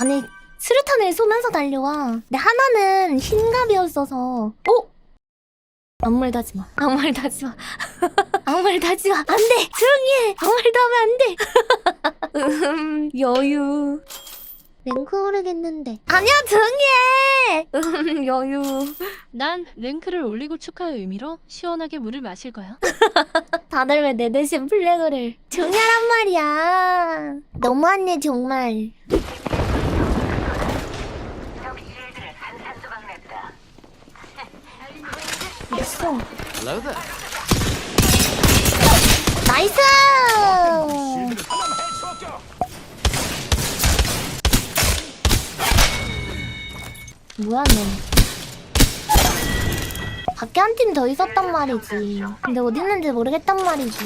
아니 수류탄을 쏘면서 달려와. 근데 하나는 흰갑이었어서. 어? 아무 말도 하지 마. 아무 말도 하지 마. 아무 말도 하지 마. 안 돼. 조용히 해. 아무 말도 하면 안 돼. 음, 여유. 랭크 오르겠는데. 아니야, 조용히 해. 음, 여유. 난 랭크를 올리고 축하의 의미로 시원하게 물을 마실 거야. 다들 왜 내 대신 플래그를. 해? 조용히 하란 말이야. 너무하네, 정말. 있어. 나이스! 뭐야, 너. 밖에 한 팀 더 있었단 말이지. 근데 어디 있는지 모르겠단 말이지.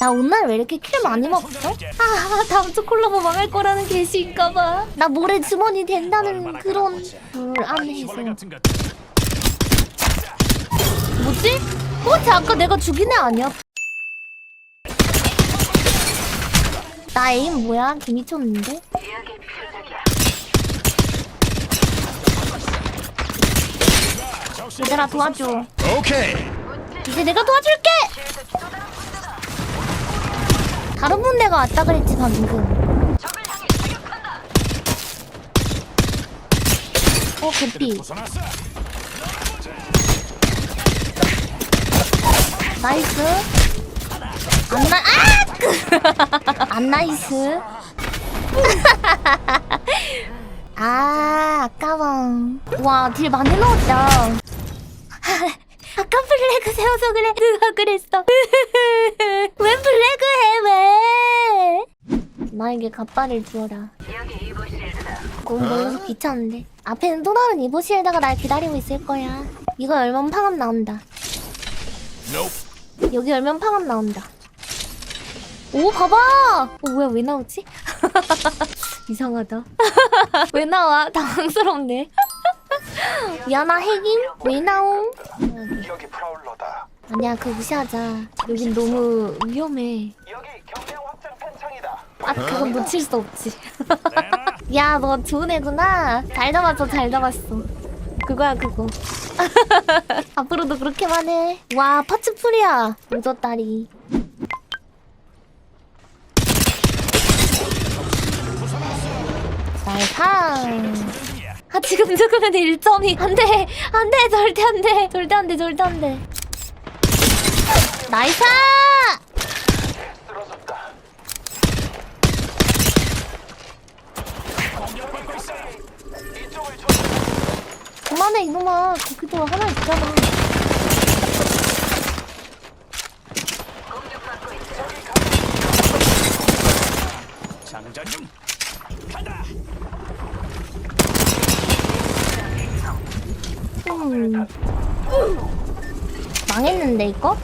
나 오늘 왜 이렇게 킬 많이 먹었어? 아, 다음 주 콜라보 망할 거라는 계시인가봐. 나 모래 주머니 된다는 그런 불안해서. 뭐지? 어, 쟤 아까 내가 죽인 애 아니야? 나 에임 뭐야? 개 미쳤는데? 얘들아 도와줘 Okay. 이제 내가 도와줄게! 다른 분대가 왔다 그랬지 방금 어 개피 나이스. 안 나 아! 안 나이스. 아 아까워. 와딜 많이 넣었다. 아까 플래그 세워서 그래. 누가 그랬어? 왜 플래그 해 왜? 나에게 갑발을 주어라. 그건 멀어서 귀찮은데. 앞에는 또 다른 이보시에다가 날 기다리고 있을 거야. 이거 열면 팡함 나온다 여기 열면 팡함 나온다. 오 봐봐! 어 뭐야 왜 나오지? 이상하다. 왜 나와? 당황스럽네. 야나 핵임? 왜 나옴? 여기 프라울러다. 아니야 그거 무시하자. 여긴 너무 위험해. 여기 경량 확장 팬창이다. 아 그건 놓칠 수 없지. 야 너 좋은 애구나. 잘 잡았어 잘 잡았어. 그거야 그거 앞으로도 그렇게만 해 와 파츠풀이야. 오저다리 날상 아 지금 죽으면 1점이 안 돼. 안 돼 절대 안 돼. 절대 안 돼 절대 안 돼. 나이스 쓰러졌다. 이쪽을 쳐. 그만해 이놈아 거기도 하나 있잖아 장전 중. 음. 망했는데 이거?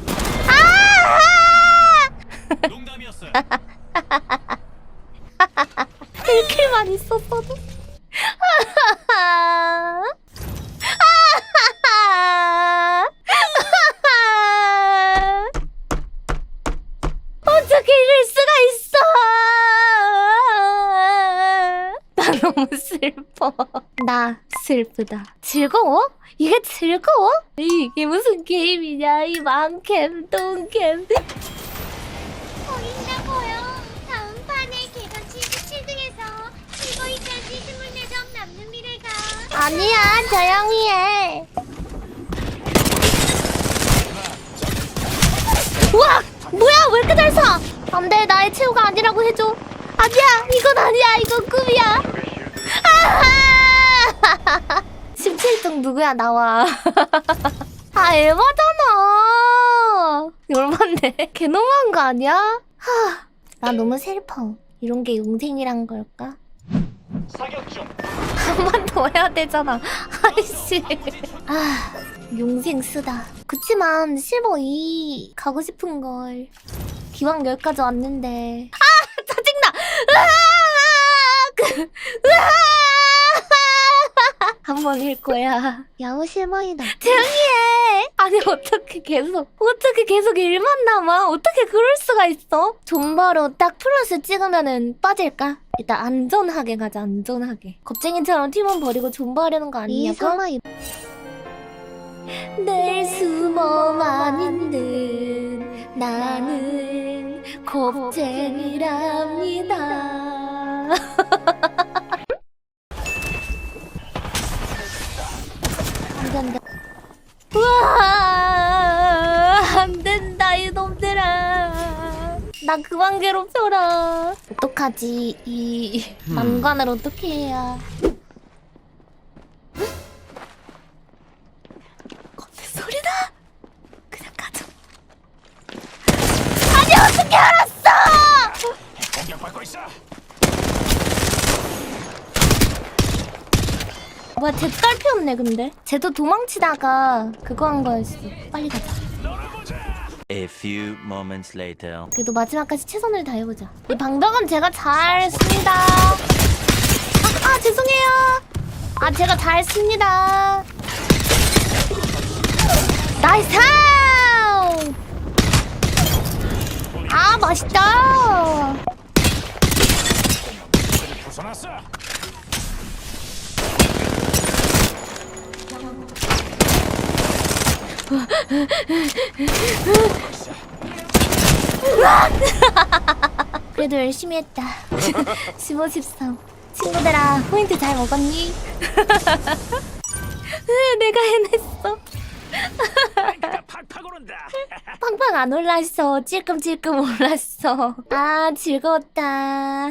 아! 농담이었어요. 1킬만 있었어도 나 슬프다 즐거워? 이게 즐거워? 이게 무슨 게임이냐 이 망캠 똥캠 보인다고요. 다음 판에 개선 77등에서 15위까지 24점 남는 미래가 아니야 조용히 해 우와 뭐야 왜 이렇게 잘 쏴? 안돼 나의 최후가 아니라고 해줘 아니야 이건 아니야 이건 누구야 나와 아 에바잖아 열받네 개 너무한 거 아니야? 하, 나 너무 슬퍼 이런 게 용생이란 걸까? 사격 중. 한번 더 해야 되잖아. 아이씨. 아, 용생 쓰다. 그치만 실버 2 가고 싶은 걸. 기왕 여기까지 왔는데. 아, 짜증나. 으아! 그, 으아! 한번 일 거야. 야호 실버이다. 조용히 해. 아니 어떻게 계속 어떻게 계속 일만 남아? 어떻게 그럴 수가 있어? 존버로 딱 플러스 찍으면은 빠질까? 일단 안전하게 가자 안전하게 겁쟁이처럼 팀원 버리고 존버하려는 거 아니냐고? 늘 숨어만 있는 나는 겁쟁이랍니다 나 그만 괴롭혀라. 어떡하지? 이 난관을 어떻게 해야. 헉? 건데 소리다. 그냥 가자. 아니 어떻게 알았어? 공격받고 있어. 뭐야 쟤 딸피 없네 근데? 쟤도 도망치다가 그거 한 거였어. 빨리 가자 A few moments later. 그래도 마지막까지 최선을 다해보자. 이 방벽은 제가 잘 씁니다. 아, 아 죄송해요. 아 제가 잘 씁니다. 나이스! 아 맛있다. 그래도 열심히 했다. 15, 13. 친구들아, 포인트 잘 먹었니? 내가 해냈어. 팍팍 오른다. 팡팡 안 올랐어. 찔끔찔끔 올랐어. 아, 즐거웠다.